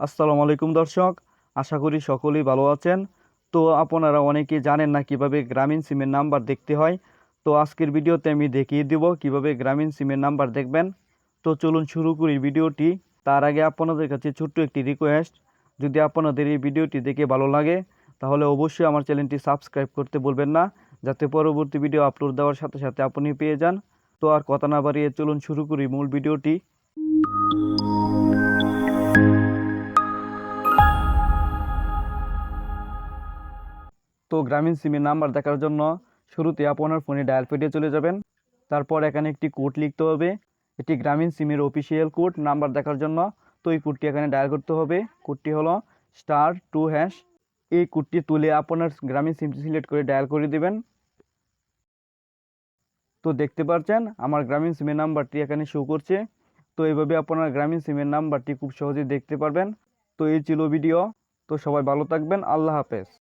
আসসালামু আলাইকুম দর্শক, আশা করি সকলেই ভালো আছেন। তো আপনারা অনেকেই জানেন না কীভাবে গ্রামীণ সিমের নাম্বার দেখতে হয়। তো আজকের ভিডিওতে আমি দেখিয়ে দেব কীভাবে গ্রামীণ সিমের নাম্বার দেখবেন। তো চলুন শুরু করি ভিডিওটি। তার আগে আপনাদের কাছে ছোট্ট একটি রিকোয়েস্ট যদি আপনাদের এই ভিডিওটি দেখে ভালো লাগে, তাহলে অবশ্যই আমার চ্যানেলটি সাবস্ক্রাইব করতে বলবেন না, যাতে পরবর্তী ভিডিও আপলোড দেওয়ার সাথে সাথে আপনি পেয়ে যান। তো আর কথা না বাড়িয়ে চলুন শুরু করি মূল ভিডিওটি। তো গ্রামীণ সিমের নাম্বার দেখার জন্য শুরুতে আপনার ফোনে ডায়াল পেডে চলে যাবেন। তারপর এখানে একটি কোড লিখতে হবে। এটি গ্রামীণ সিমের অফিসিয়াল কোড নাম্বার দেখার জন্য। তো এই কোডটি এখানে ডায়াল করতে হবে। কোডটি হলো স্টার টু হ্যাশ এই কোডটি তুলে আপনার গ্রামীণ সিমটি সিলেক্ট করে ডায়াল করে দিবেন। তো দেখতে পাচ্ছেন আমার গ্রামীণ সিমের নাম্বারটি এখানে শো করছে। তো এইভাবে আপনার গ্রামীণ সিমের নাম্বারটি খুব সহজেই দেখতে পারবেন। তো এই ছিল ভিডিও তো সবাই ভালো থাকবেন। আল্লাহ হাফেজ।